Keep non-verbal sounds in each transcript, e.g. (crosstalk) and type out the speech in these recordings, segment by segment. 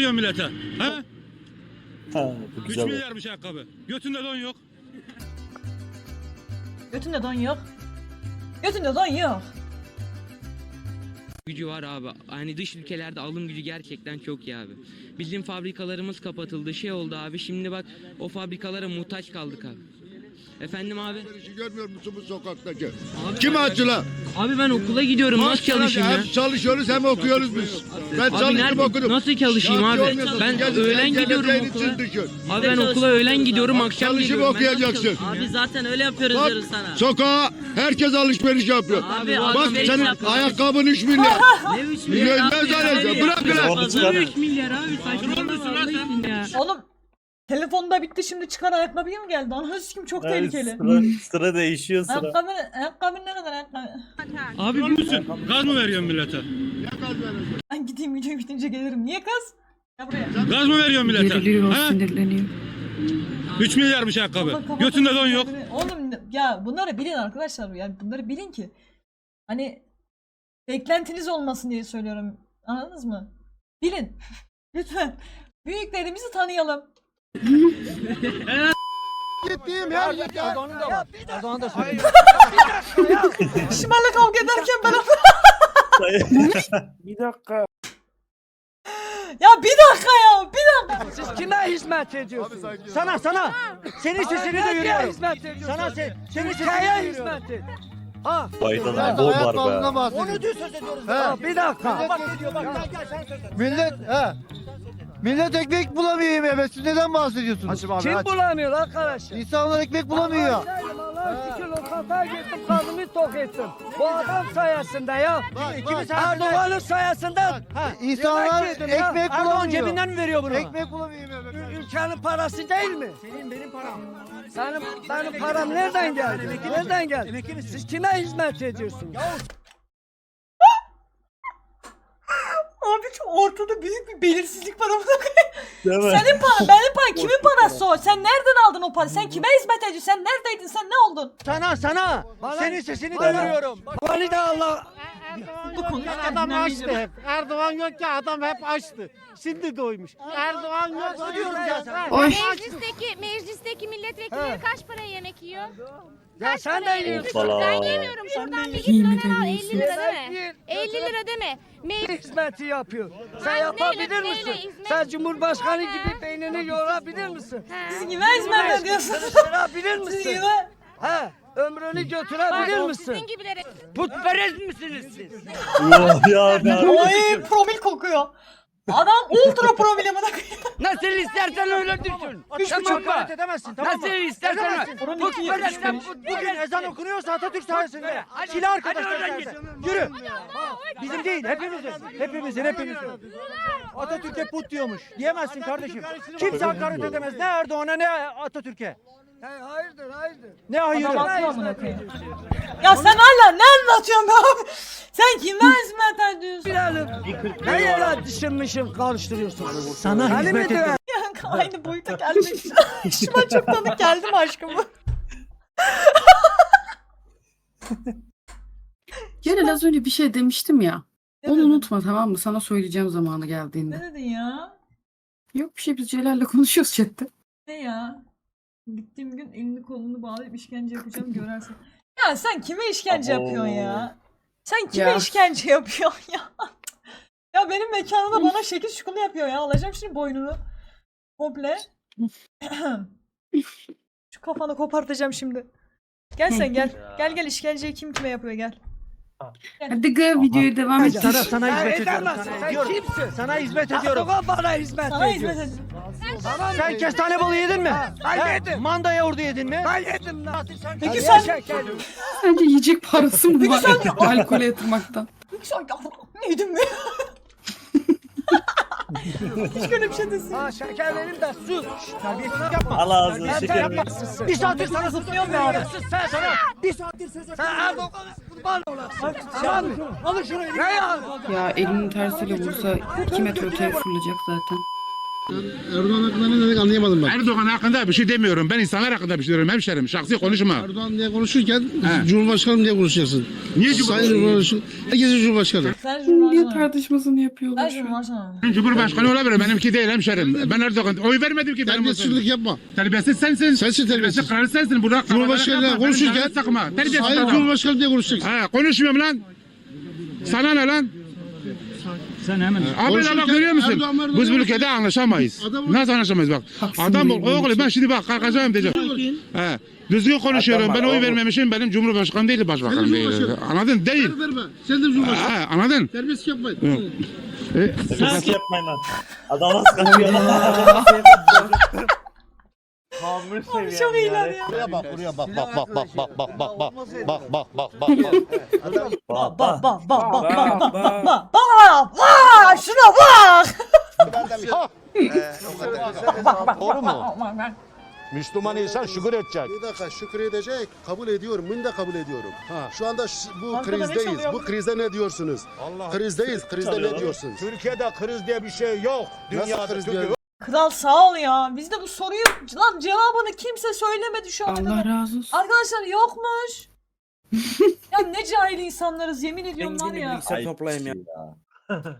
veriyorsun millete? Ha? Ha, bu 3 güzel. oldu. milyarmış ayakkabı. Götünde don yok. Götünde don yok. Götünde don yok. gücü var abi. Hani dış ülkelerde alım gücü gerçekten çok iyi abi. Bizim fabrikalarımız kapatıldı. Şey oldu abi. Şimdi bak o fabrikalara muhtaç kaldık abi. Efendim abi? İşi görmüyor musun bu sokaktaki? Abi Kim ben- açtı lan? Abi ben okula gidiyorum. Nasıl çalışayım ya? Hem çalışıyoruz hem okuyoruz biz. Ben Abi çalıştım nerede- okudum. nasıl çalışayım abi? musun? Ben Gel- öğlen gel- gidiyorum geleceğin okula. için düşün. Abi ben okula öğlen gidiyorum akşam Çalışıp geliyorum. Ben nasıl okuyacaksın. çalışayım? Abi zaten öyle yapıyoruz Bak diyoruz sana. sokağa herkes alışveriş yapıyor. Abi Bak alışveriş senin yapıyoruz. ayakkabın 3 milyar. (laughs) Ne 3 Milyon milyar ne abi ya? zannediyorsun? Bırak ya, lan. fazla Çıkar. değil. 3 milyar abi saçmalama Allah için ya. Oğlum telefonda bitti şimdi çıkar ayakkabıya mı geldi? Ananı sikim çok Yani tehlikeli. Sıra, sıra değişiyor sıra. Ayakkabı, ayakkabı ne kadar ayakkabı? Abi musun? Gaz mı veriyorsun millete? Ben gideyim video bitince gelirim. Niye kız? Ya buraya. Gaz mı veriyorsun millete? Geriliyor, Ha? sinirleniyor. 3 milyarmış ayakkabı. Kapat, Götünde don yok. Oğlum ya bunları bilin arkadaşlar. Yani bunları bilin ki. Hani beklentiniz olmasın diye söylüyorum. Anladınız mı? Bilin. (laughs) Lütfen. Büyüklerimizi tanıyalım. Gittiğim her yerde. Şımarla kavga ederken ben bir dakika. Ya bir dakika ya bir dakika. Siz kime hizmet ediyorsunuz? Sana sana. Senin sesini ediyorsunuz? Sana se senin hizmet et. Ha, Baydan bol var be. Onu düz söz ediyoruz. ha, bir dakika. Millet he. Millet ekmek bulamıyor yemesi. Neden bahsediyorsunuz? Kim bulamıyor arkadaşlar? İnsanlar ekmek bulamıyor. Buradaydım Allah'a şükür lokantaya gittim karnımı tok ettim. Bu adam sayesinde ya. Erdoğan'ın sayesinde. İnsanlar Yemek yedim ya. ekmek Erdoğan bulamıyor. cebinden mi veriyor bunu? Ekmek bulamıyor yemesi. Ülkenin parası değil mi? Senin benim param. Benim, benim param nereden geldi? Nereden geldi? Siz kime hizmet ediyorsunuz? Abi ortada büyük bir belirsizlik var ama. Senin paran, benim param, kimin parası o? Sen nereden aldın o parayı? Sen kime hizmet ediyorsun? Sen neredeydin? Sen ne oldun? Sana sana. Bana- Senin sesini duyuyorum. Beni de Allah Bu konuyu Adam açtı hep. Erdoğan yok ya adam hep açtı. Şimdi doymuş. Erdoğan yok diyorum ya. Meclisteki meclisteki milletvekilleri kaç paraya yemek yiyor? Ya sen de yiyorsun. Hoppala. Ben yemiyorum şuradan bir git döner al yiyorsun. 50 lira Yemek deme. yiyin. 50 lira deme. Me- hizmeti yapıyor. Sen Ben yapabilir neyle- misin? hizmet- Sen Cumhurbaşkanı gibi beynini yorabilir misin? Ha. Siz kime hizmet ediyorsunuz? Götürebilir Siz misin? kime? He, ömrünü götürebilir Bak, misin? Sizin gibilere. Putperest misiniz siz? Yok ya be. Oy promil kokuyor. Adam ultra koyayım. Nasıl istersen öyle düşün. Tamam mı? edemezsin Nasıl istersen öyle. Putperest de Bugün ezan okunuyorsa Atatürk sayesinde. Silah arkadaşlar sayesinde. Yürü. Bizim değil hepimizin. Hepimizin hepimizin. Atatürk'e put diyormuş. Diyemezsin kardeşim. Kimse hakaret edemez. Ne Erdoğan'a ne Atatürk'e. Hayırdır hayırdır. Ne koyayım. Ya sen hala ne anlatıyorsun be abi? Sen kime hizmet ediyorsun? Ne yere düşünmüşüm karıştırıyorsun? Sana hizmet ediyor. Ya aynı boyuta gelmiş. (laughs) Şuna çok tanık geldi mi aşkım (laughs) bu? Genel az önce bir şey demiştim ya. Ne Onu dedin? unutma tamam mı? Sana söyleyeceğim zamanı Ne geldiğinde. dedin ya? Yok bir şey biz Celal'le konuşuyoruz chatte. Ne ya? Gittiğim gün elini kolunu bağlayıp işkence yapacağım görersin. Ya sen kime işkence Abo. yapıyorsun ya? Sen kime Ya. işkence yapıyorsun ya? (laughs) ya benim mekanımda bana şekil şukulu yapıyor ya. Alacağım şimdi boynunu. Komple. Şu kafanı kopartacağım şimdi. Gel sen gel. Gel gel işkenceyi kim kime yapıyor gel. Hadi gı videoya devam et. Sana sana Sen hizmet ediyorum. edemezsin. Sana Sen ediyorum. kimsin? Sana hizmet ediyorum. Erdoğan bana hizmet Sana hizmet et. Sen kestane balı yedin mi? Ben He? yedim. Manda yoğurdu yedin mi? Ben yedim lan. Peki sen-. Sence yiyecek parası mı Peki var sen- (laughs) alkole yatırmaktan? Sen neydin mi? (laughs) Hiç öyle bir şey desin. Ha şeker verim de su. Terbiyesizlik yapma. Al ağzını Sen şeker. Bir saattir sana zıplıyorum ya abi. Sen sana. Bir saattir söz Sen Erdoğan'ın kurban olasın. Tamam mı? Alın şunu. Ne yani? Ya elinin tersiyle vursa 2 metre öteye fırlayacak zaten. Erdoğan hakkında ne dedik anlayamadım ben. Erdoğan hakkında bir şey demiyorum. Ben insanlar hakkında bir şey diyorum hemşerim. Şahsi konuşma. Erdoğan diye konuşurken He. Cumhurbaşkanım diye konuşacaksın. Niye Sayın Cumhurbaşkanı? Herkesin Cumhurbaşkanı. Sen Niye Cumhurbaşkanı. tartışmasını yapıyorlar Ben şu an? Cumhurbaşkanı. Ben Cumhurbaşkanı olabilir. Benimki değil hemşerim. Ben Erdoğan oy vermedim ki benim olsun. Terbiyesizlik yapma. Terbiyesiz sensin. Sensin terbiyesiz. Kralı sensin. Burada Cumhurbaşkanıyla konuşurken Sakma. Terbiyesiz Sayın adam. Cumhurbaşkanı diye konuşacaksın. Ha, konuşmuyorum lan. Sana ne lan? Sen hemen Abi bak görüyor musun? Erdoğan Erdoğan Biz bu ülkede anlaşamayız. Adam- Nasıl anlaşamayız bak. Adam ol. Oğlum ben şimdi bak kalkacağım diyeceğim. He. Düzgün konuşuyorum. Adam Ben oy vermemişim. Benim Cumhurbaşkanım değil, başbakanım değil. Anladın? Değil. Sen de Cumhurbaşkanı. Ha, anladın? Terbiyesizlik yapmayın. E, Terbiyesizlik yapmayın lan. Adam nasıl kaçıyor Kamil Abi çok iyiler ya. Buraya bak buraya bak bak bak bak bak bak bak bak bak bak bak bak Bak bak bak bak bak bak bak bak bak bak bak şuna bak. Doğru mu? Müslüman insan şükür edecek. Bir dakika şükür edecek. Kabul ediyorum. Bunu da kabul ediyorum. Ha. Şu anda ş- bu Arkada krizdeyiz. Bu krize ne diyorsunuz? Allah Krizdeyiz. Krizde ne diyorsunuz? Türkiye'de kriz diye bir şey yok. Nasıl Dünyada kriz Türkiye- şey Kral sağ ol ya. Biz de bu soruyu lan cevabını kimse söylemedi şu ana Allah kadar. razı olsun. Arkadaşlar yokmuş. (laughs) ya ne cahil insanlarız yemin ediyorum var ya. Ayıp toplayayım ya. (laughs)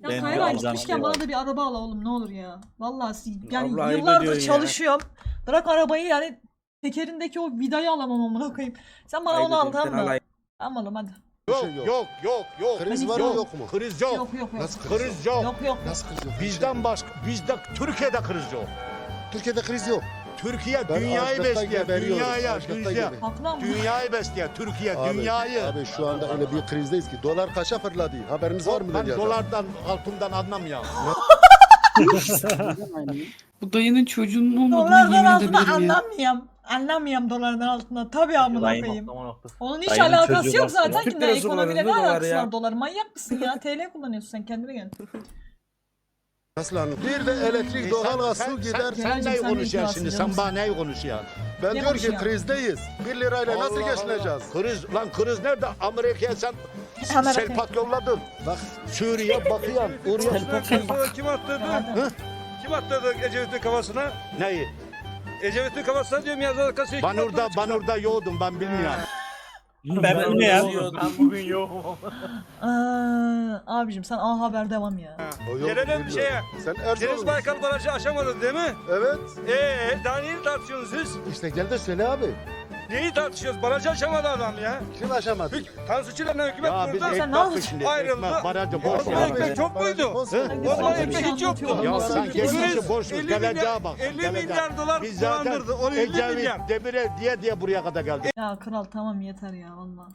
Ya Ben Kayra bir gitmişken bana da bir araba al oğlum ne olur ya. Vallahi si- yani ayıp yıllardır ediyorsun ya. çalışıyorum. Bırak arabayı yani tekerindeki o vidayı alamam amına koyayım. Sen bana onu al tamam mı? Tamam oğlum hadi. Yok şey yok. yok yok yok. Kriz var mı yok mu? Kriz yok. Yok yok yok. Nasıl kriz yok? Kriz yok. Yok yok. Nasıl kriz yok? Bizden başka bizde Türkiye'de kriz yok. Türkiye'de kriz yok. Türkiye Ben dünyayı geberiyorum, dünyaya, dünya, dünyayı besleyen Türkiye, Abi, dünyayı. Abi şu anda öyle bir krizdeyiz ki dolar kaça fırladı? Haberiniz var mı? ben dünyada? dolardan, altından anlamıyorum. Bu dayının çocuğunun olmadığını Dolardan yemin edebilirim ya. anlamıyorum. Anlamıyorum dolardan altında. Tabii amına koyayım. Onun hiç Dayının alakası çocuğu yok ya? zaten Türk ki. Ne lirası ekonomiyle ne dolar alakası ya. var dolar? Manyak mısın ya? TL kullanıyorsun sen kendine gel. Nasıl anladın? Bir de elektrik, doğalgaz, su gider. Sen, sen, Kerem'cim, neyi sen konuşuyorsun şimdi? Sen bana neyi konuşuyorsun? Ben Ne diyor ki konuşuyor? krizdeyiz. Bir lirayla nasıl Allah geçineceğiz? Allah. Kriz, lan kriz nerede? Amerika'ya sen Amerika. selpak yolladın. Bak Suriye bakıyorsun. Oraya Kim attırdı? Kim attırdı Ecevit'in kafasına? neyi? Ecevit'in kafasına diyorum yazı arkası. Ben orada, ben orada yoğdum ben bilmiyorum. Ben bu ne ya? Ben bugün yokum. Aa, abicim sen A Haber devam ya. Gelelim şeye. Sen Deniz Erzurum. Baykal barajı aşamadı değil mi? Evet. Eee daha neyi tartışıyorsunuz siz? İşte gel de söyle abi. Neyi tartışıyoruz? Barajı aşamadı adam ya. Kim aşamadı? Tansu Çiller'le hükümet Ya biz kurdu. Sen ne ekmek yapacaksın? şimdi. Ayrıldı. Ekmek, barajı boş Osman ver. ekmek çok muydu? Osman. Ekmek şey hiç yoktu. Ya sen geçmişi boş ver. 50 Geleceğe milyar, bak. 50 geleceğe. milyar dolar Biz zaten kullandırdı. O 50 Ecevit, milyar. Demirel diye diye buraya kadar geldik. Ya kral tamam yeter ya valla.